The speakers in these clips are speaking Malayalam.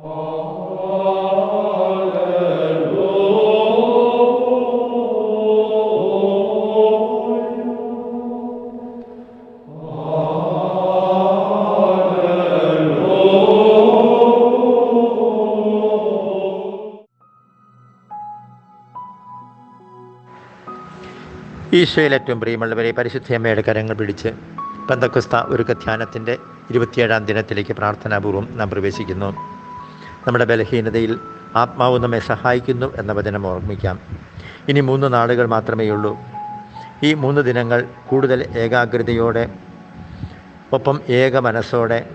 ഈശോയിൽ ഏറ്റവും പ്രിയമുള്ളവരെ പരിശുദ്ധയമ്മയുടെ കരങ്ങൾ പിടിച്ച് പന്തക്കുസ്ത ഒരുക്ക ധ്യാനത്തിന്റെ ഇരുപത്തിയേഴാം ദിനത്തിലേക്ക് പ്രാർത്ഥനാപൂർവം നാം പ്രവേശിക്കുന്നു. നമ്മുടെ ബലഹീനതയിൽ ആത്മാവ് നമ്മെ സഹായിക്കുന്നു എന്ന വചനം ഓർമ്മിക്കാം. ഇനി മൂന്ന് നാളുകൾ മാത്രമേ ഉള്ളൂ. ഈ മൂന്ന് ദിനങ്ങൾ കൂടുതൽ ഏകാഗ്രതയോടെ ഒപ്പം ഏക മനസ്സോടെ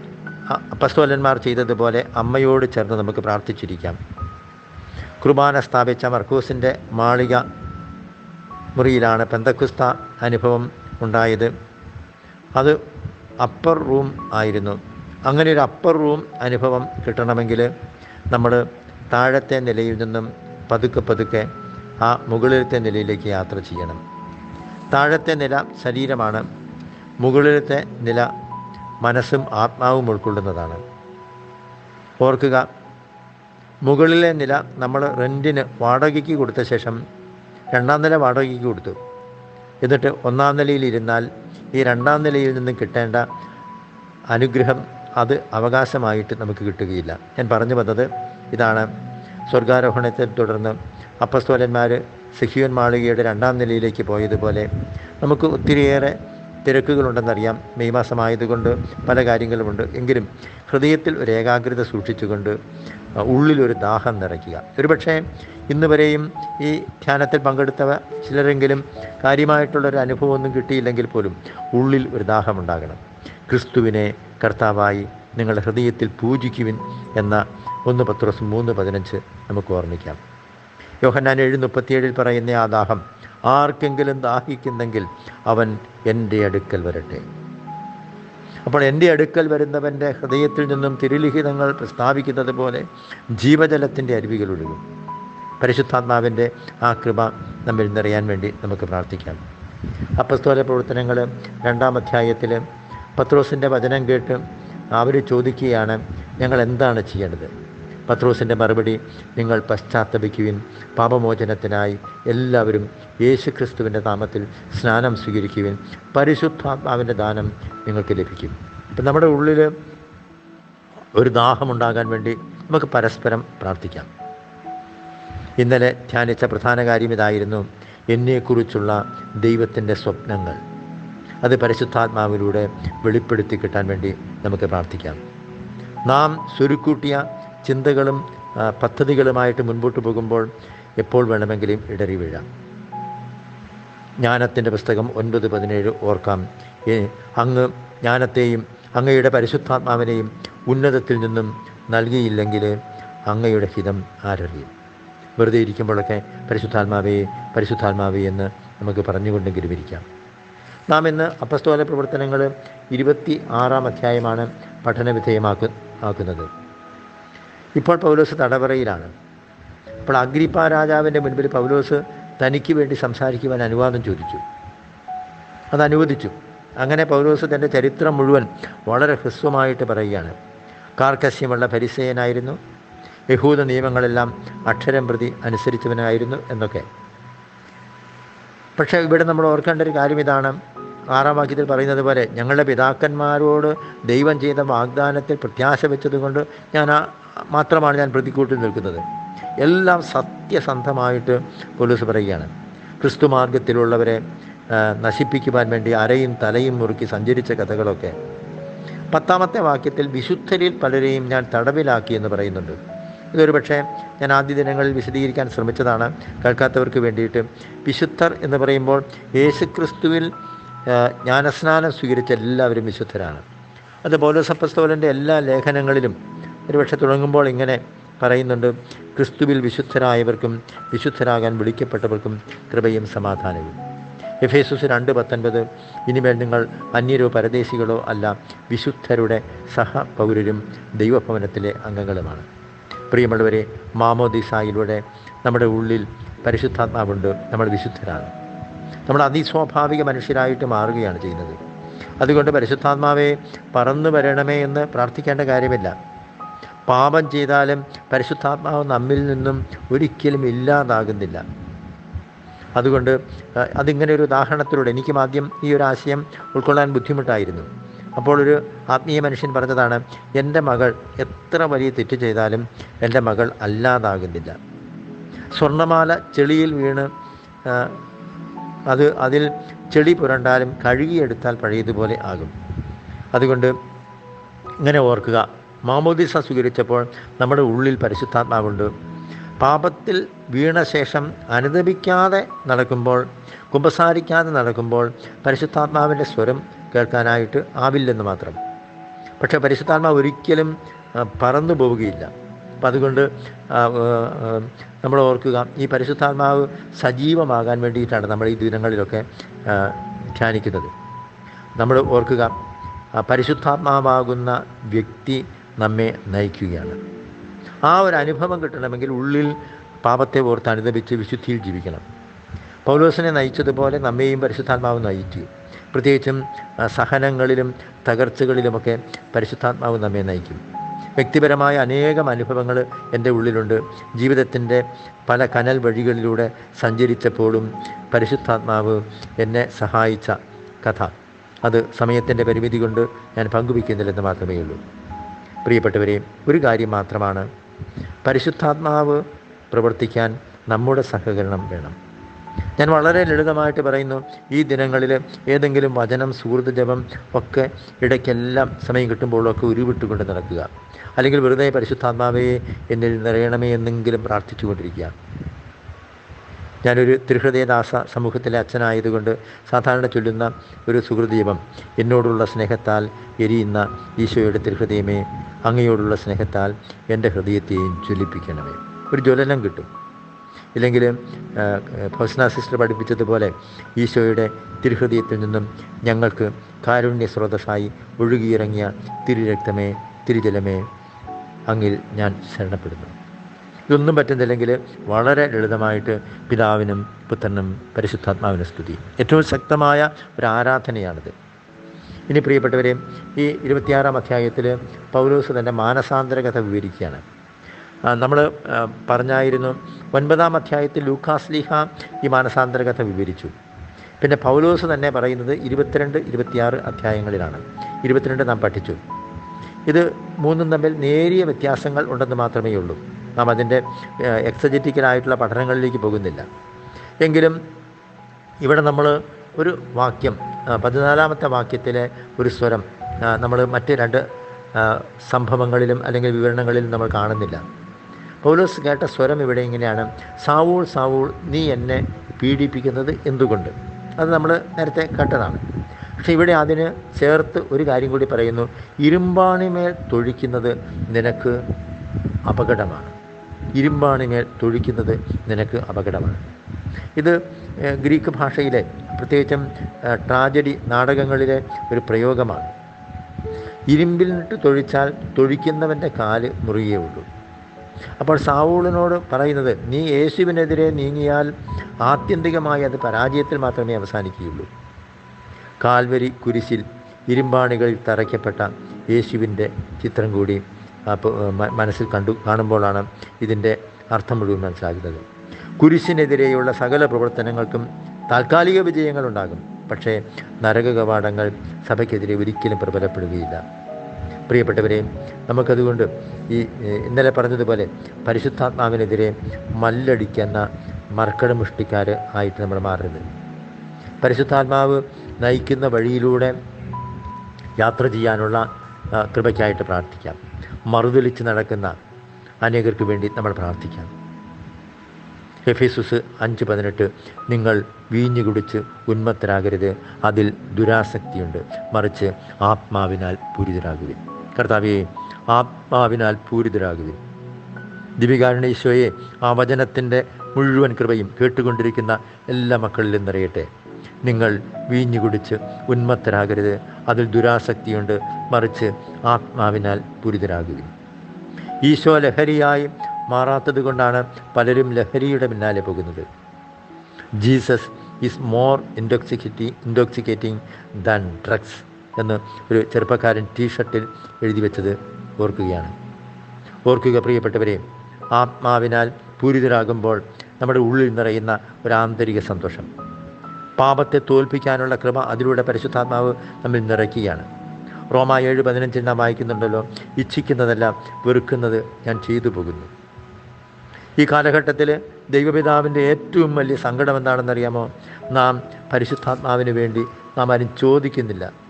അപ്പസ്തോലന്മാർ ചെയ്തതുപോലെ അമ്മയോട് ചേർന്ന് നമുക്ക് പ്രാർത്ഥിച്ചിരിക്കാം. കുർബാന സ്ഥാപിച്ച മർക്കൂസിന്റെ മാളിക മുറിയിലാണ് പെന്തക്കുസ്ത അനുഭവം ഉണ്ടായത്. അത് അപ്പർ റൂം ആയിരുന്നു. അങ്ങനെ ഒരു അപ്പർ റൂം അനുഭവം കിട്ടണമെങ്കിൽ നമ്മൾ താഴത്തെ നിലയിൽ നിന്നും പതുക്കെ പതുക്കെ ആ മുകളിലത്തെ നിലയിലേക്ക് യാത്ര ചെയ്യണം. താഴത്തെ നില ശരീരമാണ്. മുകളിലത്തെ നില മനസ്സും ആത്മാവും ഉൾക്കൊള്ളുന്നതാണ്. ഓർക്കുക മുകളിലെ നില നമ്മൾ റെന്റിന് വാടകയ്ക്ക് കൊടുത്ത ശേഷം രണ്ടാം നില വാടകയ്ക്ക് കൊടുത്തു. എന്നിട്ട് ഒന്നാം നിലയിൽ ഇരുന്നാൽ ഈ രണ്ടാം നിലയിൽ നിന്നും കിട്ടേണ്ട അനുഗ്രഹം അത് അവകാശമായിട്ട് നമുക്ക് കിട്ടുകയില്ല. ഞാൻ പറഞ്ഞു വന്നത് ഇതാണ്. സ്വർഗാരോഹണത്തെ തുടർന്ന് അപ്പസ്തോലന്മാർ സിഹിയോൻ മാളികയുടെ രണ്ടാം നിലയിലേക്ക് പോയതുപോലെ നമുക്ക് ഒത്തിരിയേറെ തിരക്കുകളുണ്ടെന്നറിയാം. മെയ് മാസമായതുകൊണ്ട് പല കാര്യങ്ങളുമുണ്ട്. എങ്കിലും ഹൃദയത്തിൽ ഒരു ഏകാഗ്രത സൂക്ഷിച്ചുകൊണ്ട് ഉള്ളിലൊരു ദാഹം നിറയ്ക്കുക. ഒരുപക്ഷെ ഇന്ന് വരെയും ഈ ധ്യാനത്തിൽ പങ്കെടുത്തവ ചിലരെങ്കിലും കാര്യമായിട്ടുള്ളൊരു അനുഭവമൊന്നും കിട്ടിയില്ലെങ്കിൽ പോലും ഉള്ളിൽ ഒരു ദാഹമുണ്ടാകണം. ക്രിസ്തുവിനെ കർത്താവായി നിങ്ങളുടെ ഹൃദയത്തിൽ പൂജിക്കുവിൻ എന്ന ഒന്ന് പത്രോസ് മൂന്ന് പതിനഞ്ച് നമുക്ക് ഓർമ്മിക്കാം. യോഹന്നാൻ ഏഴ് മുപ്പത്തിയേഴിൽ പറയുന്ന ആ ദാഹം ആർക്കെങ്കിലും ദാഹിക്കുന്നെങ്കിൽ അവൻ എന്റെ അടുക്കൽ വരട്ടെ. അപ്പോൾ എന്റെ അടുക്കൽ വരുന്നവന്റെ ഹൃദയത്തിൽ നിന്നും തിരുലിഖിതങ്ങൾ പ്രസ്താവിക്കുന്നത് പോലെ ജീവജലത്തിന്റെ അരുവികൾ ഒഴുകും. പരിശുദ്ധാത്മാവിന്റെ ആ കൃപ നമ്മിൽ നിറയാൻ വേണ്ടി നമുക്ക് പ്രാർത്ഥിക്കാം. അപ്പസ്തോല പ്രവർത്തനങ്ങൾ രണ്ടാം അധ്യായത്തിൽ പത്രോസിന്റെ വചനം കേട്ട് അവർ ചോദിക്കുകയാണ് ഞങ്ങൾ എന്താണ് ചെയ്യേണ്ടത്? പത്രോസിന്റെ മറുപടി നിങ്ങൾ പശ്ചാത്തപിക്കുവിൻ പാപമോചനത്തിനായി എല്ലാവരും യേശു ക്രിസ്തുവിന്റെ നാമത്തിൽ സ്നാനം സ്വീകരിക്കുവിൻ പരിശുദ്ധാത്മാവിന്റെ ദാനം നിങ്ങൾക്ക് ലഭിക്കും. അപ്പം നമ്മുടെ ഉള്ളിൽ ഒരു ദാഹമുണ്ടാകാൻ വേണ്ടി നമുക്ക് പരസ്പരം പ്രാർത്ഥിക്കാം. ഇന്നലെ ധ്യാനിച്ച പ്രധാന കാര്യം ഇതായിരുന്നു എന്നെക്കുറിച്ചുള്ള ദൈവത്തിന്റെ സ്വപ്നങ്ങൾ. അത് പരിശുദ്ധാത്മാവിലൂടെ വെളിപ്പെടുത്തി കിട്ടാൻ വേണ്ടി നമുക്ക് പ്രാർത്ഥിക്കാം. നാം സ്വരുക്കൂട്ടിയ ചിന്തകളും പദ്ധതികളുമായിട്ട് മുൻപോട്ട് പോകുമ്പോൾ എപ്പോൾ വേണമെങ്കിലും ഇടറി വീഴാം. ജ്ഞാനത്തിന്റെ പുസ്തകം ഒൻപത് പതിനേഴ് ഓർക്കാം. അങ്ങ് ജ്ഞാനത്തെയും അങ്ങയുടെ പരിശുദ്ധാത്മാവിനെയും ഉന്നതത്തിൽ നിന്നും നൽകിയില്ലെങ്കിൽ അങ്ങയുടെ ഹിതം ആരറിയും. വെറുതെ ഇരിക്കുമ്പോഴൊക്കെ പരിശുദ്ധാത്മാവേ പരിശുദ്ധാത്മാവേ എന്ന് നമുക്ക് പറഞ്ഞുകൊണ്ടെങ്കിലും ഇരിക്കാം നാം ഇന്ന് അപ്പസ്തോല പ്രവർത്തനങ്ങൾ ഇരുപത്തി ആറാം അധ്യായമാണ് പഠനവിധേയമാക്കു ആക്കുന്നത്. ഇപ്പോൾ പൗലോസ് തടവറയിലാണ്. അപ്പോൾ അഗ്രിപ്പ രാജാവിന്റെ മുൻപിൽ പൗലോസ് തനിക്ക് വേണ്ടി സംസാരിക്കുവാൻ അനുവാദം ചോദിച്ചു. അത് അനുവദിച്ചു. അങ്ങനെ പൗലോസ് തന്റെ ചരിത്രം മുഴുവൻ വളരെ ഹ്രസ്വമായിട്ട് പറയുകയാണ്. കാർക്കശ്യമുള്ള പരിസയനായിരുന്നു യഹൂദ നിയമങ്ങളെല്ലാം അക്ഷരം പ്രതി അനുസരിച്ചവനായിരുന്നു എന്നൊക്കെ. പക്ഷേ ഇവിടെ നമ്മൾ ഓർക്കേണ്ട ഒരു കാര്യം ഇതാണ്. ആറാം വാക്യത്തിൽ പറയുന്നത് പോലെ ഞങ്ങളുടെ പിതാക്കന്മാരോട് ദൈവം ചെയ്ത വാഗ്ദാനത്തിൽ പ്രത്യാശ വെച്ചതുകൊണ്ട് ഞാൻ മാത്രമാണ് ഞാൻ പ്രതിക്കൂട്ടിൽ നിൽക്കുന്നത്. എല്ലാം സത്യസന്ധമായിട്ട് പോലീസ് പറയുകയാണ്. ക്രിസ്തു മാർഗത്തിലുള്ളവരെ നശിപ്പിക്കുവാൻ വേണ്ടി അരയും തലയും മുറുക്കി സഞ്ചരിച്ച കഥകളൊക്കെ. പത്താമത്തെ വാക്യത്തിൽ വിശുദ്ധരിൽ പലരെയും ഞാൻ തടവിലാക്കി എന്ന് പറയുന്നുണ്ട്. ഇതൊരു പക്ഷേ ഞാൻ ആദ്യ ദിനങ്ങളിൽ വിശദീകരിക്കാൻ ശ്രമിച്ചതാണ്. കേൾക്കാത്തവർക്ക് വേണ്ടിയിട്ട് വിശുദ്ധർ എന്ന് പറയുമ്പോൾ യേശുക്രിസ്തുവിൽ ജ്ഞാനസ്നാനം സ്വീകരിച്ച എല്ലാവരും വിശുദ്ധരാണ്. അത് പൗലോസപ്പസ്തോലന്റെ എല്ലാ ലേഖനങ്ങളിലും ഒരുപക്ഷെ തുടങ്ങുമ്പോൾ ഇങ്ങനെ പറയുന്നുണ്ട് ക്രിസ്തുവിൽ വിശുദ്ധരായവർക്കും വിശുദ്ധരാകാൻ വിളിക്കപ്പെട്ടവർക്കും കൃപയും സമാധാനവും. എഫേസുസ് രണ്ട് പത്തൊൻപത് ഇനിമേൽ നിങ്ങൾ അന്യരോ പരദേശികളോ അല്ല വിശുദ്ധരുടെ സഹപൗരരും ദൈവഭവനത്തിലെ അംഗങ്ങളുമാണ്. പ്രിയമുള്ളവരെ മാമോദിസായിലൂടെ നമ്മുടെ ഉള്ളിൽ പരിശുദ്ധാത്മാവുണ്ട് നമ്മൾ വിശുദ്ധരാണ്. നമ്മൾ അതിസ്വാഭാവിക മനുഷ്യരായിട്ട് മാറുകയാണ് ചെയ്യുന്നത്. അതുകൊണ്ട് പരിശുദ്ധാത്മാവെ പറന്നു വരണമേ എന്ന് പ്രാർത്ഥിക്കേണ്ട കാര്യമില്ല. പാപം ചെയ്താലും പരിശുദ്ധാത്മാവ് നമ്മിൽ നിന്നും ഒരിക്കലും ഇല്ലാതാകുന്നില്ല. അതുകൊണ്ട് അതിങ്ങനെ ഒരു ഉദാഹരണത്തിലൂടെ എനിക്കും ആദ്യം ഈ ഒരു ആശയം ഉൾക്കൊള്ളാൻ ബുദ്ധിമുട്ടായിരുന്നു. അപ്പോൾ ഒരു ആത്മീയ മനുഷ്യൻ പറഞ്ഞതാണ് എന്റെ മകൾ എത്ര വലിയ തെറ്റ് ചെയ്താലും എന്റെ മകൾ അല്ലാതാകുന്നില്ല. സ്വർണമാല ചെളിയിൽ വീണ് അത് അതിൽ ചെളി പുരണ്ടാലും കഴുകിയെടുത്താൽ പഴയതുപോലെ ആകും. അതുകൊണ്ട് ഇങ്ങനെ ഓർക്കുക. മാമോദിസ സ്വീകരിച്ചപ്പോൾ നമ്മുടെ ഉള്ളിൽ പരിശുദ്ധാത്മാവുണ്ട്. പാപത്തിൽ വീണ ശേഷം അനുദപിക്കാതെ നടക്കുമ്പോൾ കുമ്പസാരിക്കാതെ നടക്കുമ്പോൾ പരിശുദ്ധാത്മാവിന്റെ സ്വരം കേൾക്കാനായിട്ട് ആവില്ലെന്ന് മാത്രം. പക്ഷേ പരിശുദ്ധാത്മാവ് ഒരിക്കലും പറന്നു പോവുകയില്ല അപ്പം അതുകൊണ്ട് നമ്മൾ ഓർക്കുക ഈ പരിശുദ്ധാത്മാവ് സജീവമാകാൻ വേണ്ടിയിട്ടാണ് നമ്മൾ ഈ ദിനങ്ങളിലൊക്കെ ധ്യാനിക്കുന്നത്. നമ്മൾ ഓർക്കുക പരിശുദ്ധാത്മാവാകുന്ന വ്യക്തി നമ്മെ നയിക്കുകയാണ്. ആ ഒരു അനുഭവം കിട്ടണമെങ്കിൽ ഉള്ളിൽ പാപത്തെ ഓർത്ത് അനുദപിച്ച് വിശുദ്ധിയിൽ ജീവിക്കണം. പൗലോസിനെ നയിച്ചതുപോലെ നമ്മെയും പരിശുദ്ധാത്മാവ് നയിച്ചു. പ്രത്യേകിച്ചും സഹനങ്ങളിലും തകർച്ചകളിലുമൊക്കെ പരിശുദ്ധാത്മാവ് നമ്മെ നയിക്കും. വ്യക്തിപരമായ അനേകം അനുഭവങ്ങൾ എന്റെ ഉള്ളിലുണ്ട്. ജീവിതത്തിന്റെ പല കനൽ വഴികളിലൂടെ സഞ്ചരിച്ചപ്പോഴും പരിശുദ്ധാത്മാവ് എന്നെ സഹായിച്ച കഥ. അത് സമയത്തിന്റെ പരിമിതി കൊണ്ട് ഞാൻ പങ്കുവയ്ക്കുന്നില്ലെന്ന് മാത്രമേ ഉള്ളൂ. പ്രിയപ്പെട്ടവരെ ഒരു കാര്യം മാത്രമാണ്. പരിശുദ്ധാത്മാവ് പ്രവർത്തിക്കാൻ നമ്മുടെ സഹകരണം വേണം. ഞാൻ വളരെ ലളിതമായിട്ട് പറയുന്നു. ഈ ദിനങ്ങളിൽ ഏതെങ്കിലും വചനം സുഹൃത്ത് ജപം ഒക്കെ ഇടയ്ക്കെല്ലാം സമയം കിട്ടുമ്പോഴൊക്കെ ഉരുവിട്ടുകൊണ്ട് നടക്കുക. അല്ലെങ്കിൽ വെറുതെ പരിശുദ്ധാത്മാവേ എന്നിൽ നിറയണമേ എന്നെങ്കിലും പ്രാർത്ഥിച്ചുകൊണ്ടിരിക്കുക. ഞാനൊരു ത്രിഹൃദയദാസ സമൂഹത്തിലെ അച്ഛനായതുകൊണ്ട് സാധാരണ ചൊല്ലുന്ന ഒരു സുഹൃദീപം എന്നോടുള്ള സ്നേഹത്താൽ എരിയുന്ന ഈശോയുടെ ത്രിഹൃദയമേ അങ്ങയോടുള്ള സ്നേഹത്താൽ എന്റെ ഹൃദയത്തെയും ജ്വലിപ്പിക്കണമേ. ഒരു ജ്വലനം കിട്ടും. ഇല്ലെങ്കിൽ പേഴ്സണൽ സിസ്റ്റർ പഠിപ്പിച്ചതുപോലെ ഈശോയുടെ തിരുഹൃദയത്തിൽ നിന്നും ഞങ്ങൾക്ക് കാരുണ്യ സ്രോതസ്സായി ഒഴുകിയിറങ്ങിയ തിരുരക്തമേ തിരുജലമേ അങ്ങിൽ ഞാൻ ശരണപ്പെടുന്നു. ഇതൊന്നും പറ്റുന്നില്ലെങ്കിൽ വളരെ ലളിതമായിട്ട് പിതാവിനും പുത്രനും പരിശുദ്ധാത്മാവിനും സ്തുതി. ഏറ്റവും ശക്തമായ ഒരു ആരാധനയാണിത്. ഇനി പ്രിയപ്പെട്ടവരെ ഈ ഇരുപത്തിയാറാം അധ്യായത്തിൽ പൗലോസ് തന്റെ മാനസാന്തര കഥ വിവരിക്കുകയാണ്. നമ്മൾ പറഞ്ഞായിരുന്നു ഒൻപതാം അധ്യായത്തിൽ ലൂക്കാസ്ലിഹ ഈ മാനസാന്തര കഥ വിവരിച്ചു. പിന്നെ പൗലോസ് തന്നെ പറയുന്നത് ഇരുപത്തിരണ്ട് ഇരുപത്തിയാറ് അധ്യായങ്ങളിലാണ്. ഇരുപത്തിരണ്ട് നാം പഠിച്ചു. ഇത് മൂന്നും തമ്മിൽ നേരിയ വ്യത്യാസങ്ങൾ ഉണ്ടെന്ന് മാത്രമേ ഉള്ളൂ. നാം അതിന്റെ എക്സജറ്റിക്കലായിട്ടുള്ള പഠനങ്ങളിലേക്ക് പോകുന്നില്ല. എങ്കിലും ഇവിടെ നമ്മൾ ഒരു വാക്യം പതിനാലാമത്തെ വാക്യത്തിലെ ഒരു സ്വരം നമ്മൾ മറ്റ് രണ്ട് സംഭവങ്ങളിലും അല്ലെങ്കിൽ വിവരണങ്ങളിലും നമ്മൾ കാണുന്നില്ല. പൗലോസ് കേട്ട സ്വരം ഇവിടെ ഇങ്ങനെയാണ്. സാവൂൾ സാവൂൾ നീ എന്നെ പീഡിപ്പിക്കുന്നത് എന്തുകൊണ്ട്? അത് നമ്മൾ നേരത്തെ കേട്ടതാണ്. പക്ഷെ ഇവിടെ അതിന് ചേർത്ത് ഒരു കാര്യം കൂടി പറയുന്നു. ഇരുമ്പാണിമേൽ തൊഴിക്കുന്നത് നിനക്ക് അപകടമാണ്. ഇരുമ്പാണിമേൽ തൊഴിക്കുന്നത് നിനക്ക് അപകടമാണ്. ഇത് ഗ്രീക്ക് ഭാഷയിലെ പ്രത്യേകിച്ചും ട്രാജഡി നാടകങ്ങളിലെ ഒരു പ്രയോഗമാണ്. ഇരുമ്പിൽ നിട്ട് തൊഴിച്ചാൽ തൊഴിക്കുന്നവന്റെ കാൽ മുറിയേ ഉള്ളൂ. അപ്പോൾ സാവൂളിനോട് പറയുന്നത് നീ യേശുവിനെതിരെ നീങ്ങിയാൽ ആത്യന്തികമായി അത് പരാജയത്തിൽ മാത്രമേ അവസാനിക്കുകയുള്ളൂ. കാൽവരി കുരിശിൽ ഇരുമ്പാണികളിൽ തറയ്ക്കപ്പെട്ട യേശുവിന്റെ ചിത്രം കൂടി മനസ്സിൽ കണ്ടു കാണുമ്പോഴാണ് ഇതിന്റെ അർത്ഥം മുഴുവൻ മനസ്സിലാകുന്നത്. കുരിശിനെതിരെയുള്ള സകല പ്രവർത്തനങ്ങൾക്കും താൽക്കാലിക വിജയങ്ങളുണ്ടാകും പക്ഷേ നരക കവാടങ്ങൾ സഭയ്ക്കെതിരെ ഒരിക്കലും പ്രബലപ്പെടുകയില്ല. പ്രിയപ്പെട്ടവരെ നമുക്കതുകൊണ്ട് ഈ ഇന്നലെ പറഞ്ഞതുപോലെ പരിശുദ്ധാത്മാവിനെതിരെ മല്ലടിക്കുന്ന മർക്കടമുഷ്ടിക്കാർ ആയിട്ട് നമ്മൾ മാറരുത് പരിശുദ്ധാത്മാവ് നയിക്കുന്ന വഴിയിലൂടെ യാത്ര ചെയ്യാനുള്ള കൃപയ്ക്കായിട്ട് പ്രാർത്ഥിക്കാം. മറുതലിച്ച് നടക്കുന്ന അനേകർക്ക് വേണ്ടി നമ്മൾ പ്രാർത്ഥിക്കാം. എഫേസുസ് അഞ്ച് പതിനെട്ട് നിങ്ങൾ വീഞ്ഞു കുടിച്ച് ഉന്മത്തരാകരുത് അതിൽ ദുരാസക്തിയുണ്ട്. മറിച്ച് ആത്മാവിനാൽ പൂരിതരാകുവിൻ. കർത്താവെ ആത്മാവിനാൽ പൂരിതരാകുവിൻ. ദിവികാരുണ്യ ഈശോയെ ആ വചനത്തിന്റെ മുഴുവൻ കൃപയും കേട്ടുകൊണ്ടിരിക്കുന്ന എല്ലാ മക്കളിലും നിറയട്ടെ. നിങ്ങൾ വീഞ്ഞു കുടിച്ച് ഉന്മത്തരാകരുത്. അതിൽ ദുരാസക്തിയുണ്ട്. മറിച്ച് ആത്മാവിനാൽ പൂരിതരാകുവിൻ. ഈശോ ലഹരിയായി മാറാത്തത് കൊണ്ടാണ് പലരും ലഹരിയുടെ പിന്നാലെ പോകുന്നത്. Jesus is more intoxicate intoxicating than drugs. എന്ന് ഒരു ചെറുപ്പക്കാരൻ ടീഷർട്ടിൽ എഴുതി വെച്ചത് ഓർക്കുകയാണ്. ഓർക്കുക പ്രിയപ്പെട്ടവരെ ആത്മാവിനാൽ പൂരിതരാകുമ്പോൾ നമ്മുടെ ഉള്ളിൽ നിറയുന്ന ഒരു ആന്തരിക സന്തോഷം. പാപത്തെ തോൽപ്പിക്കാനുള്ള ക്രമ അതിലൂടെ പരിശുദ്ധാത്മാവ് നമ്മിൽ നിറയ്ക്കുകയാണ്. റോമ ഏഴ് പതിനഞ്ചിൽ നാം വായിക്കുന്നുണ്ടല്ലോ ഇച്ഛിക്കുന്നതെല്ലാം വെറുക്കുന്നത് ഞാൻ ചെയ്തു പോകുന്നു. ഈ കാലഘട്ടത്തിൽ ദൈവപിതാവിന്റെ ഏറ്റവും വലിയ സങ്കടം എന്താണെന്നറിയാമോ? നാം പരിശുദ്ധാത്മാവിന് വേണ്ടി നാം ആരും ചോദിക്കുന്നില്ല.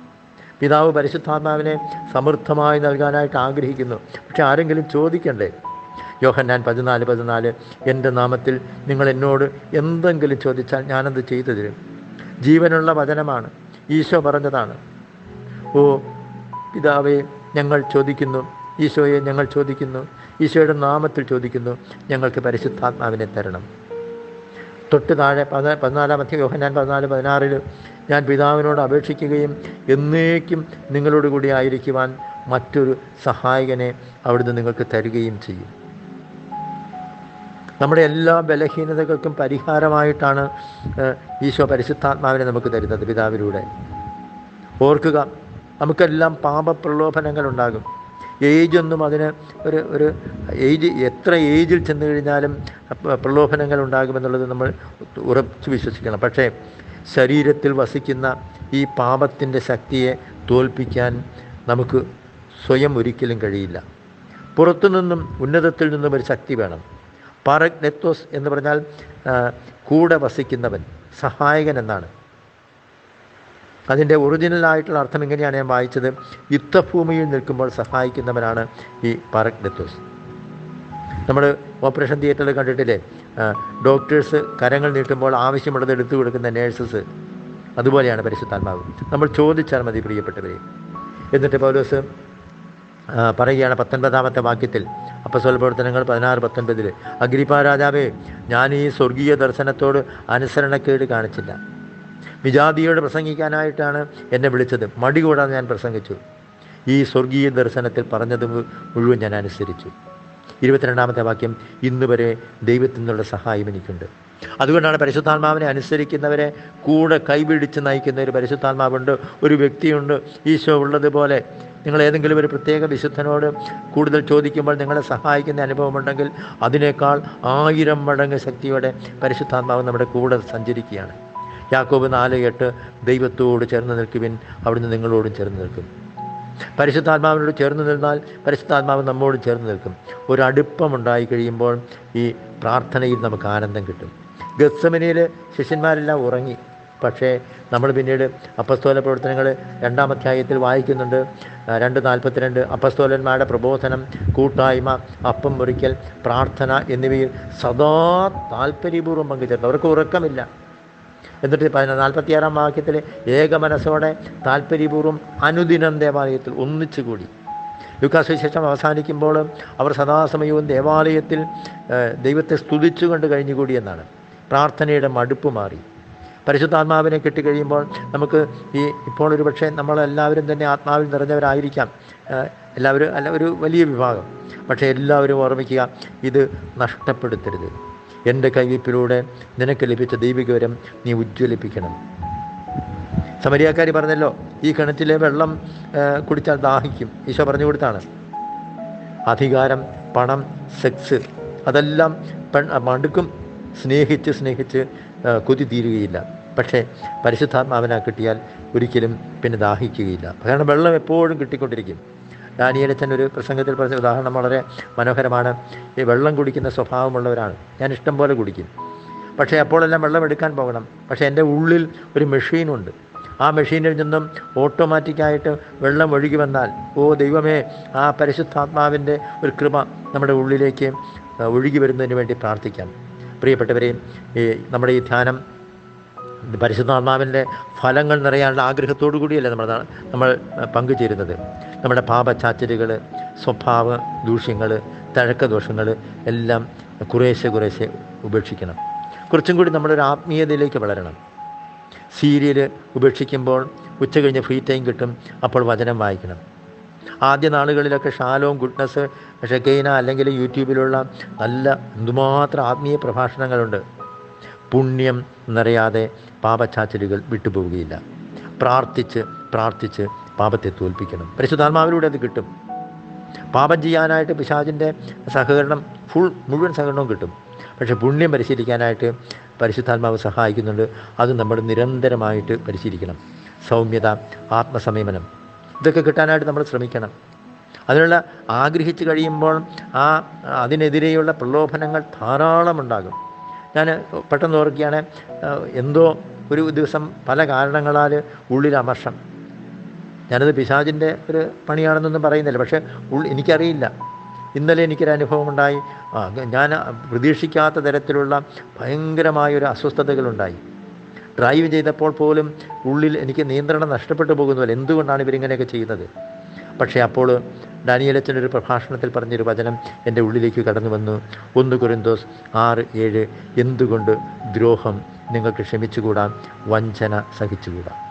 പിതാവ് പരിശുദ്ധാത്മാവിനെ സമൃദ്ധമായി നൽകാനായിട്ട് ആഗ്രഹിക്കുന്നു. പക്ഷെ ആരെങ്കിലും ചോദിക്കണ്ടേ? യോഹന്നാൻ പതിനാല് പതിനാല് എന്റെ നാമത്തിൽ നിങ്ങൾ എന്നോട് എന്തെങ്കിലും ചോദിച്ചാൽ ഞാനത് ചെയ്തു തരും. ജീവനുള്ള വചനമാണ്. ഈശോ പറഞ്ഞതാണ്. ഓ പിതാവെ ഞങ്ങൾ ചോദിക്കുന്നു. ഈശോയെ ഞങ്ങൾ ചോദിക്കുന്നു. ഈശോയുടെ നാമത്തിൽ ചോദിക്കുന്നു. ഞങ്ങൾക്ക് പരിശുദ്ധാത്മാവിനെ തരണം. തൊട്ട് താഴെ പതിനാ പതിനാലാമത്തെ യോഹന്നാൻ പതിനാല് പതിനാറിൽ ഞാൻ പിതാവിനോട് അപേക്ഷിക്കുകയും എന്നേക്കും നിങ്ങളോട് കൂടി ആയിരിക്കുവാൻ മറ്റൊരു സഹായകനെ അവിടുന്ന് നിങ്ങൾക്ക് തരികയും ചെയ്യും. നമ്മുടെ എല്ലാ ബലഹീനതകൾക്കും പരിഹാരമായിട്ടാണ് ഈശോ പരിശുദ്ധാത്മാവിനെ നമുക്ക് തരുന്നത് പിതാവിലൂടെ. ഓർക്കുക നമുക്കെല്ലാം പാപപ്രലോഭനങ്ങൾ ഉണ്ടാകും ഏജൊന്നും അതിന് ഒരു ഒരു ഏജ് എത്ര ഏജിൽ ചെന്ന് കഴിഞ്ഞാലും പ്രലോഭനങ്ങൾ ഉണ്ടാകുമെന്നുള്ളത് നമ്മൾ ഉറച്ചു വിശ്വസിക്കണം. പക്ഷേ ശരീരത്തിൽ വസിക്കുന്ന ഈ പാപത്തിന്റെ ശക്തിയെ തോൽപ്പിക്കാൻ നമുക്ക് സ്വയം ഒരിക്കലും കഴിയില്ല. പുറത്തുനിന്നും ഉന്നതത്തിൽ നിന്നും ഒരു ശക്തി വേണം. പാറഗ്നെത്തോസ് എന്ന് പറഞ്ഞാൽ കൂടെ വസിക്കുന്നവൻ സഹായകൻ എന്നാണ്. അതിന്റെ ഒറിജിനലായിട്ടുള്ള അർത്ഥം എങ്ങനെയാണ് ഞാൻ വായിച്ചത്? യുദ്ധഭൂമിയിൽ നിൽക്കുമ്പോൾ സഹായിക്കുന്നവനാണ് ഈ പാറഗ്നെത്തോസ് നമ്മൾ ഓപ്പറേഷൻ തിയേറ്ററിൽ കണ്ടിട്ടില്ലേ? ഡോക്ടേഴ്സ് കരങ്ങൾ നീട്ടുമ്പോൾ ആവശ്യമുള്ളത് എടുത്തു കൊടുക്കുന്ന നേഴ്സസ്. അതുപോലെയാണ് പരിശുദ്ധാത്മാവ്. നമ്മൾ ചോദിച്ചാൽ മതി പ്രിയപ്പെട്ടവരെ. എന്നിട്ട് പൗലോസ് പറയുകയാണ് പത്തൊൻപതാമത്തെ വാക്യത്തിൽ അപ്പസ്വല പ്രവർത്തനങ്ങൾ പതിനാറ് പത്തൊൻപതിൽ അഗ്രിപ്പ രാജാവേ ഞാൻ ഈ സ്വർഗീയ ദർശനത്തോട് അനുസരണക്കേട് കാണിച്ചില്ല. വിജാതിയോട് പ്രസംഗിക്കാനായിട്ടാണ് എന്നെ വിളിച്ചത്. മടി കൂടാതെ ഞാൻ പ്രസംഗിച്ചു. ഈ സ്വർഗീയ ദർശനത്തിൽ പറഞ്ഞത് മുഴുവൻ ഞാൻ അനുസരിച്ചു. ഇരുപത്തിരണ്ടാമത്തെ വാക്യം ഇന്ന് വരെ ദൈവത്തിൽ നിന്നുള്ള സഹായം എനിക്കുണ്ട്. അതുകൊണ്ടാണ് പരിശുദ്ധാത്മാവിനെ അനുസരിക്കുന്നവരെ കൂടെ കൈപിടിച്ച് നയിക്കുന്ന ഒരു പരിശുദ്ധാത്മാവുണ്ട് ഒരു വ്യക്തിയുണ്ട്. ഈശോ ഉള്ളതുപോലെ നിങ്ങൾ ഏതെങ്കിലും ഒരു പ്രത്യേക വിശുദ്ധനോട് കൂടുതൽ ചോദിക്കുമ്പോൾ നിങ്ങളെ സഹായിക്കുന്ന അനുഭവമുണ്ടെങ്കിൽ അതിനേക്കാൾ ആയിരം മടങ്ങ് ശക്തിയോടെ പരിശുദ്ധാത്മാവ് നമ്മുടെ കൂടെ സഞ്ചരിക്കുകയാണ്. യാക്കോബ് നാല് എട്ട് ദൈവത്തോട് ചേർന്ന് നിൽക്കുവിൻ അവിടുന്ന് നിങ്ങളോടും ചേർന്ന് നിൽക്കും. പരിശുദ്ധാത്മാവിനോട് ചേർന്ന് നിന്നാൽ പരിശുദ്ധാത്മാവ് നമ്മോട് ചേർന്ന് നിൽക്കും. ഒരു അടുപ്പമുണ്ടായി കഴിയുമ്പോൾ ഈ പ്രാർത്ഥനയിൽ നമുക്ക് ആനന്ദം കിട്ടും. ഗത്സമനിയിൽ ശിഷ്യന്മാരെല്ലാം ഉറങ്ങി. പക്ഷേ നമ്മൾ പിന്നീട് അപ്പസ്തോല പ്രവർത്തനങ്ങൾ രണ്ടാം അധ്യായത്തിൽ വായിക്കുന്നുണ്ട്. രണ്ട് നാൽപ്പത്തിരണ്ട് അപ്പസ്തോലന്മാരുടെ പ്രബോധനം കൂട്ടായ്മ അപ്പം മുറിക്കൽ പ്രാർത്ഥന എന്നിവയിൽ സദാ താല്പര്യപൂർവം പങ്കുചേർന്നു അവർക്ക് ഉറക്കമില്ല. എന്നിട്ട് പതിന നാൽപ്പത്തിയാറാം വാക്യത്തിൽ ഏക മനസ്സോടെ താല്പര്യപൂർവം അനുദിനം ദേവാലയത്തിൽ ഒന്നിച്ചു കൂടി. ലുക്കാസുവിശേഷം അവസാനിക്കുമ്പോൾ അവർ സദാസമയവും ദേവാലയത്തിൽ ദൈവത്തെ സ്തുതിച്ചുകൊണ്ട് കഴിഞ്ഞുകൂടി എന്നാണ്. പ്രാർത്ഥനയുടെ മടുപ്പ് മാറി. പരിശുദ്ധാത്മാവിനെ കിട്ടിക്കഴിയുമ്പോൾ നമുക്ക് ഈ ഇപ്പോൾ ഒരു പക്ഷേ നമ്മളെല്ലാവരും തന്നെ ആത്മാവിൽ നിറഞ്ഞവരായിരിക്കാം. എല്ലാവരും അല്ല ഒരു വലിയ വിഭാഗം. പക്ഷേ എല്ലാവരും ഓർമ്മിക്കുക ഇത് നഷ്ടപ്പെടുത്തരുത്. എന്റെ കൈവയ്പിലൂടെ നിനക്ക് ലഭിച്ച ദൈവികവരം നീ ഉജ്ജ്വലിപ്പിക്കണം. സമരിയാക്കാരി പറഞ്ഞല്ലോ ഈ കിണറ്റിലെ വെള്ളം കുടിച്ചാൽ ദാഹിക്കും. ഈശോ പറഞ്ഞു കൊടുത്താണ്. അധികാരം പണം സെക്സ് അതെല്ലാം പെൺ മടുക്കും. സ്നേഹിച്ച് സ്നേഹിച്ച് കൊതി തീരുകയില്ല. പക്ഷേ പരിശുദ്ധാത്മാവിനെ കിട്ടിയാൽ ഒരിക്കലും പിന്നെ ദാഹിക്കുകയില്ല. കാരണം വെള്ളം എപ്പോഴും കിട്ടിക്കൊണ്ടിരിക്കും. ഡാനിയലച്ചൻ ഒരു പ്രസംഗത്തിൽ പറഞ്ഞ ഉദാഹരണം വളരെ മനോഹരമാണ്. ഈ വെള്ളം കുടിക്കുന്ന സ്വഭാവമുള്ളവരാണ്. ഞാൻ ഇഷ്ടം പോലെ കുടിക്കും. പക്ഷേ അപ്പോഴെല്ലാം വെള്ളം എടുക്കാൻ പോകണം. പക്ഷേ എന്റെ ഉള്ളിൽ ഒരു മെഷീനുണ്ട്. ആ മെഷീനിൽ നിന്നും ഓട്ടോമാറ്റിക്കായിട്ട് വെള്ളം ഒഴുകി വന്നാൽ ഓ ദൈവമേ ആ പരിശുദ്ധാത്മാവിന്റെ ഒരു കൃപ നമ്മുടെ ഉള്ളിലേക്ക് ഒഴുകി വരുന്നതിന് വേണ്ടി പ്രാർത്ഥിക്കാം. പ്രിയപ്പെട്ടവരെയും ഈ നമ്മുടെ ഈ ധ്യാനം പരിശുദ്ധാത്മാവിന്റെ ഫലങ്ങൾ നിറയാനുള്ള ആഗ്രഹത്തോടു കൂടിയല്ലേ നമ്മൾ നമ്മൾ പങ്കുചേരുന്നത്. നമ്മുടെ പാപച്ചാച്ചലുകൾ സ്വഭാവ ദൂഷ്യങ്ങൾ തഴക്കദോഷങ്ങൾ എല്ലാം കുറേശ്ശെ കുറേശ്ശെ ഉപേക്ഷിക്കണം. കുറച്ചും കൂടി നമ്മളൊരു ആത്മീയതയിലേക്ക് വളരണം. സീരിയൽ ഉപേക്ഷിക്കുമ്പോൾ ഉച്ച കഴിഞ്ഞ് ഫ്രീ ടൈം കിട്ടും അപ്പോൾ വചനം വായിക്കണം. ആദ്യ നാളുകളിലൊക്കെ ഷാലോം ഗുഡ്നസ് ഷെക്കൈന അല്ലെങ്കിൽ യൂട്യൂബിലുള്ള നല്ല എന്തുമാത്രം ആത്മീയ പ്രഭാഷണങ്ങളുണ്ട്. പുണ്യം നിറയാതെ പാപച്ചാച്ചലുകൾ വിട്ടുപോവുകയില്ല. പ്രാർത്ഥിച്ച് പ്രാർത്ഥിച്ച് പാപത്തെ തോൽപ്പിക്കണം. പരിശുദ്ധാത്മാവിലൂടെ അത് കിട്ടും. പാപം ചെയ്യാനായിട്ട് പിശാചിന്റെ സഹകരണം ഫുൾ മുഴുവൻ സഹകരണവും കിട്ടും. പക്ഷേ പുണ്യം പരിശീലിക്കാനായിട്ട് പരിശുദ്ധാത്മാവ് സഹായിക്കുന്നുണ്ട്. അത് നമ്മൾ നിരന്തരമായിട്ട് പരിശീലിക്കണം. സൗമ്യത ആത്മസമീപനം ഇതൊക്കെ കിട്ടാനായിട്ട് നമ്മൾ ശ്രമിക്കണം. അതിനുള്ള ആഗ്രഹിച്ചു കഴിയുമ്പോൾ ആ അതിനെതിരെയുള്ള പ്രലോഭനങ്ങൾ ധാരാളം ഉണ്ടാകും ഞാൻ പെട്ടെന്ന് ഓർക്കുകയാണ് എന്തോ ഒരു ദിവസം പല കാരണങ്ങളാൽ ഉള്ളിൽ അമർഷം. ഞാനത് പിശാചിന്റെ ഒരു പണിയാണെന്നൊന്നും പറയുന്നില്ല പക്ഷേ ഉൾ എനിക്കറിയില്ല. ഇന്നലെ എനിക്കൊരു അനുഭവം ഉണ്ടായി ഞാൻ പ്രതീക്ഷിക്കാത്ത തരത്തിലുള്ള ഭയങ്കരമായൊരു അസ്വസ്ഥതകളുണ്ടായി. ഡ്രൈവ് ചെയ്തപ്പോൾ പോലും ഉള്ളിൽ എനിക്ക് നിയന്ത്രണം നഷ്ടപ്പെട്ടു പോകുന്നതല്ല. എന്തുകൊണ്ടാണ് ഇവരിങ്ങനെയൊക്കെ ചെയ്യുന്നത്? പക്ഷേ അപ്പോൾ ഡാനിയലച്ചൻ ഒരു പ്രഭാഷണത്തിൽ പറഞ്ഞൊരു വചനം എന്റെ ഉള്ളിലേക്ക് കടന്നു വന്നു. ഒന്ന് കുരുന്തോസ് ആറ് ഏഴ് എന്തുകൊണ്ട് ദ്രോഹം നിങ്ങൾക്ക് ക്ഷമിച്ചുകൂടാം? വഞ്ചന സഹിച്ചുകൂടാം.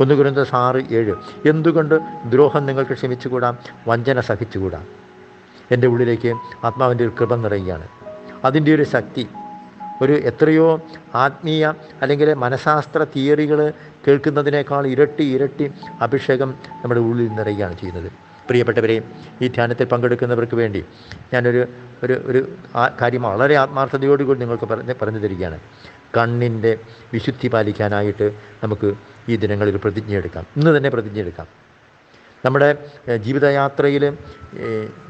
ഒന്ന് കുരുന്തോസ് ആറ് ഏഴ് എന്തുകൊണ്ട് ദ്രോഹം നിങ്ങൾക്ക് ക്ഷമിച്ചുകൂടാം? വഞ്ചന സഹിച്ചുകൂടാം. എന്റെ ഉള്ളിലേക്ക് ആത്മാവിന്റെ ഒരു കൃപ നിറയുകയാണ്. അതിന്റെ ഒരു ശക്തി ഒരു എത്രയോ ആത്മീയ അല്ലെങ്കിൽ മനഃശാസ്ത്ര തിയറികൾ കേൾക്കുന്നതിനേക്കാൾ ഇരട്ടി ഇരട്ടി അഭിഷേകം നമ്മുടെ ഉള്ളിൽ നിറയുകയാണ് ചെയ്യുന്നത്. പ്രിയപ്പെട്ടവരെ ഈ ധ്യാനത്തിൽ പങ്കെടുക്കുന്നവർക്ക് വേണ്ടി ഞാനൊരു ഒരു ഒരു കാര്യം വളരെ ആത്മാർത്ഥതയോടുകൂടി നിങ്ങൾക്ക് പറഞ്ഞ് പറഞ്ഞു തരികയാണ്. കണ്ണിന്റെ വിശുദ്ധി പാലിക്കാനായിട്ട് നമുക്ക് ഈ ദിനങ്ങളിൽ പ്രതിജ്ഞയെടുക്കാം ഇന്ന് തന്നെ പ്രതിജ്ഞയെടുക്കാം നമ്മുടെ ജീവിതയാത്രയിൽ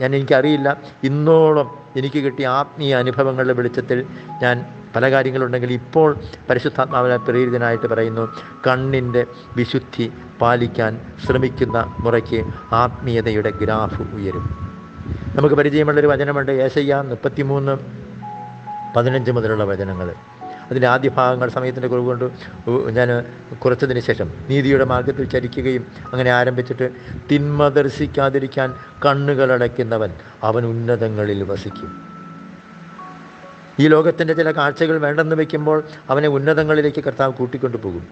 ഞാൻ എനിക്കറിയില്ല. ഇന്നോളം എനിക്ക് കിട്ടിയ ആത്മീയ അനുഭവങ്ങളുടെ വെളിച്ചത്തിൽ ഞാൻ പല കാര്യങ്ങളുണ്ടെങ്കിൽ ഇപ്പോൾ പരിശുദ്ധാത്മാവിനെ പ്രേരിതനായിട്ട് പറയുന്നു കണ്ണിന്റെ വിശുദ്ധി പാലിക്കാൻ ശ്രമിക്കുന്ന മുറയ്ക്ക് ആത്മീയതയുടെ ഗ്രാഫ് ഉയരും. നമുക്ക് പരിചയമുള്ളൊരു വചനമുണ്ട് ഏശയ്യ മുപ്പത്തിമൂന്ന് പതിനഞ്ച് മുതലുള്ള വചനങ്ങൾ. അതിന്റെ ആദ്യ ഭാഗങ്ങൾ സമയത്തിന്റെ കുറവ് കൊണ്ട് ഞാൻ കുറച്ചതിന് ശേഷം നീതിയുടെ മാർഗത്തിൽ ചരിക്കുകയും അങ്ങനെ ആരംഭിച്ചിട്ട് തിന്മ ദർശിക്കാതിരിക്കാൻ കണ്ണുകളടയ്ക്കുന്നവൻ അവൻ ഉന്നതങ്ങളിൽ വസിക്കും. ഈ ലോകത്തിന്റെ ചില കാഴ്ചകൾ വേണ്ടെന്ന് വയ്ക്കുമ്പോൾ അവനെ ഉന്നതങ്ങളിലേക്ക് കർത്താവ് കൂട്ടിക്കൊണ്ടുപോകും.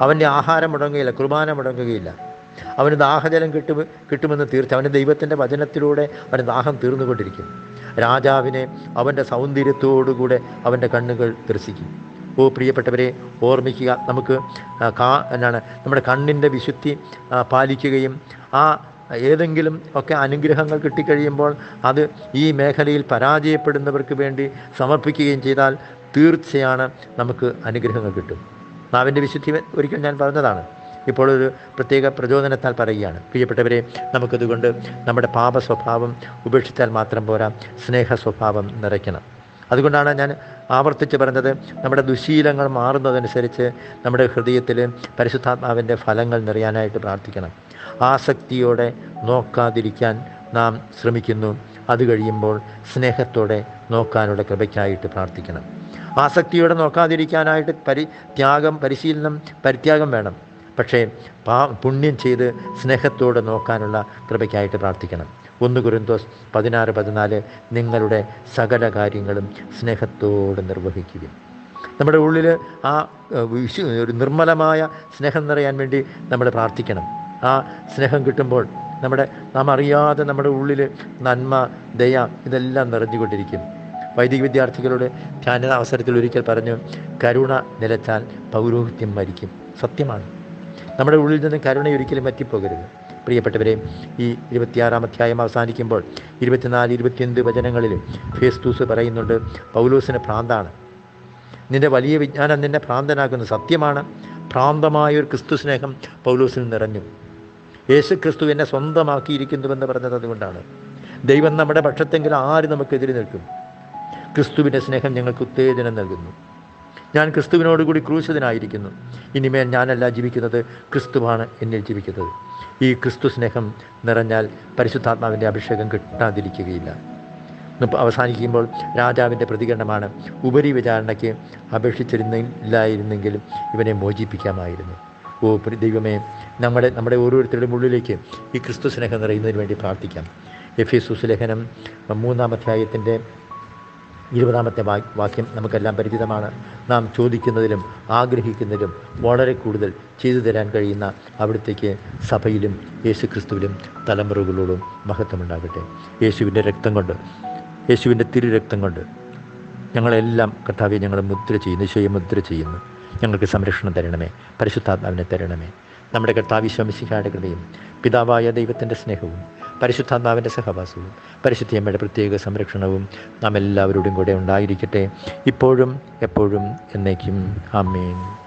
അവന്റെ ആഹാരം മുടങ്ങുകയില്ല കുർബാന മുടങ്ങുകയില്ല. അവന് ദാഹജലം കിട്ടും കിട്ടുമെന്ന് തീർച്ച അവന് ദൈവത്തിന്റെ വചനത്തിലൂടെ അവൻ ദാഹം തീർന്നുകൊണ്ടിരിക്കും. രാജാവിനെ അവന്റെ സൗന്ദര്യത്തോടുകൂടെ അവന്റെ കണ്ണുകൾ ദർശിക്കും ഓ പ്രിയപ്പെട്ടവരെ ഓർമ്മിക്കുക നമുക്ക് കാ എന്നാണ് നമ്മുടെ കണ്ണിന്റെ വിശുദ്ധി പാലിക്കുകയും ആ ഏതെങ്കിലും ഒക്കെ അനുഗ്രഹങ്ങൾ കിട്ടിക്കഴിയുമ്പോൾ അത് ഈ മേഖലയിൽ പരാജയപ്പെടുന്നവർക്ക് വേണ്ടി സമർപ്പിക്കുകയും ചെയ്താൽ തീർച്ചയാണ് നമുക്ക് അനുഗ്രഹങ്ങൾ കിട്ടും. നാവിന്റെ വിശുദ്ധി ഒരിക്കൽ ഞാൻ പറഞ്ഞതാണ്. ഇപ്പോൾ ഒരു പ്രത്യേക പ്രചോദനത്താൽ പറയുകയാണ്. പ്രിയപ്പെട്ടവരെ നമുക്കതുകൊണ്ട് നമ്മുടെ പാപ സ്വഭാവം ഉപേക്ഷിച്ചാൽ മാത്രം പോരാ സ്നേഹ സ്വഭാവം നിറയ്ക്കണം. അതുകൊണ്ടാണ് ഞാൻ ആവർത്തിച്ച് പറഞ്ഞത് നമ്മുടെ ദുശീലങ്ങൾ മാറുന്നതനുസരിച്ച് നമ്മുടെ ഹൃദയത്തിൽ പരിശുദ്ധാത്മാവിന്റെ ഫലങ്ങൾ നിറയാനായിട്ട് പ്രാർത്ഥിക്കണം. ആസക്തിയോടെ നോക്കാതിരിക്കാൻ നാം ശ്രമിക്കുന്നു. അത് കഴിയുമ്പോൾ സ്നേഹത്തോടെ നോക്കാനുള്ള കൃപയ്ക്കായിട്ട് പ്രാർത്ഥിക്കണം. ആസക്തിയോടെ നോക്കാതിരിക്കാനായിട്ട് പരി ത്യാഗം പരിശീലനം പരിത്യാഗം വേണം. പക്ഷേ പാ പുണ്യം ചെയ്ത് സ്നേഹത്തോടെ നോക്കാനുള്ള കൃപയ്ക്കായിട്ട് പ്രാർത്ഥിക്കണം. ഒന്ന് കുരുന്തോസ് പതിനാറ് പതിനാല് നിങ്ങളുടെ സകല കാര്യങ്ങളും സ്നേഹത്തോടെ നിർവഹിക്കുക നമ്മുടെ ഉള്ളിൽ ആ വിശു ഒരു നിർമ്മലമായ സ്നേഹം നിറയാൻ വേണ്ടി നമ്മൾ പ്രാർത്ഥിക്കണം. ആ സ്നേഹം കിട്ടുമ്പോൾ നമ്മുടെ നാം അറിയാതെ നമ്മുടെ ഉള്ളിൽ നന്മ ദയ ഇതെല്ലാം നിറഞ്ഞുകൊണ്ടിരിക്കും. വൈദിക വിദ്യാർത്ഥികളുടെ ധ്യാന അവസരത്തിൽ ഒരിക്കൽ പറഞ്ഞു കരുണ നിലച്ചാൽ പൗരോഹിത്യം മരിക്കും. സത്യമാണ്. നമ്മുടെ ഉള്ളിൽ നിന്ന് കരുണ ഒരിക്കലും പറ്റിപ്പോകരുത് പ്രിയപ്പെട്ടവരെ ഈ ഇരുപത്തിയാറാം അധ്യായം അവസാനിക്കുമ്പോൾ ഇരുപത്തിനാല് ഇരുപത്തിയഞ്ച് വചനങ്ങളിൽ ഫേസ്തൂസ് പറയുന്നുണ്ട് പൗലോസിന് ഭ്രാന്താണ്. നിന്റെ വലിയ വിജ്ഞാനം നിന്നെ ഭ്രാന്തനാക്കുന്നു സത്യമാണ്. ഭ്രാന്തമായ ഒരു ക്രിസ്തു സ്നേഹം പൗലോസിൽ നിറഞ്ഞു. യേശു ക്രിസ്തു എന്നെ സ്വന്തമാക്കിയിരിക്കുന്നുവെന്ന് പറഞ്ഞത് അതുകൊണ്ടാണ്. ദൈവം നമ്മുടെ പക്ഷത്തെങ്കിൽ ആര് നമുക്കെതിരെ നിൽക്കും? ക്രിസ്തുവിന്റെ സ്നേഹം ഞങ്ങൾക്ക് ഉത്തേജനം നൽകുന്നു. ഞാൻ ക്രിസ്തുവിനോടുകൂടി ക്രൂശിതനായിരിക്കുന്നു. ഇനിമേൽ ഞാനല്ല ജീവിക്കുന്നത് ക്രിസ്തുവാണ് എന്നിൽ ജീവിക്കുന്നത്. ഈ ക്രിസ്തു സ്നേഹം നിറഞ്ഞാൽ പരിശുദ്ധാത്മാവിന്റെ അഭിഷേകം കിട്ടാതിരിക്കുകയില്ല. അവസാനിക്കുമ്പോൾ രാജാവിന്റെ പ്രതികരണമാണ് ഉപരി വിചാരണയ്ക്ക് അപേക്ഷിച്ചിരുന്നില്ലായിരുന്നെങ്കിലും ഇവനെ മോചിപ്പിക്കാമായിരുന്നു. ഓ ദൈവമേ നമ്മുടെ നമ്മുടെ ഓരോരുത്തരുടെയും ഉള്ളിലേക്ക് ഈ ക്രിസ്തു സ്നേഹം നിറയുന്നതിന് വേണ്ടി പ്രാർത്ഥിക്കാം. എഫ് എസ് ലേഖനം മൂന്നാം അധ്യായത്തിന്റെ ഇരുപതാമത്തെ വാക്യം നമുക്കെല്ലാം പരിചിതമാണ്. നാം ചോദിക്കുന്നതിലും ആഗ്രഹിക്കുന്നതിലും വളരെ കൂടുതൽ ചെയ്തു തരാൻ കഴിയുന്ന അവിടത്തേക്ക് സഭയിലും യേശു ക്രിസ്തുവിലും തലമുറകളോടും മഹത്വമുണ്ടാകട്ടെ. യേശുവിന്റെ രക്തം കൊണ്ട് യേശുവിന്റെ തിരു രക്തം കൊണ്ട് ഞങ്ങളെല്ലാം കർത്താവെ ഞങ്ങൾ മുദ്ര ചെയ്യുന്നു ഈശോയെ മുദ്ര ചെയ്യുന്നു. ഞങ്ങൾക്ക് സംരക്ഷണം തരണമേ പരിശുദ്ധാത്മാവിനെ തരണമേ. നമ്മുടെ കർത്താവ് ശമിശിഹായുടെ കൃപയും പിതാവായ ദൈവത്തിന്റെ സ്നേഹവും പരിശുദ്ധാത്മാവിന്റെ സഹവാസവും പരിശുദ്ധിയമ്മയുടെ പ്രത്യേക സംരക്ഷണവും നാം എല്ലാവരോടും കൂടെ ഉണ്ടായിരിക്കട്ടെ. ഇപ്പോഴും എപ്പോഴും എന്നേക്കും. ആമേൻ.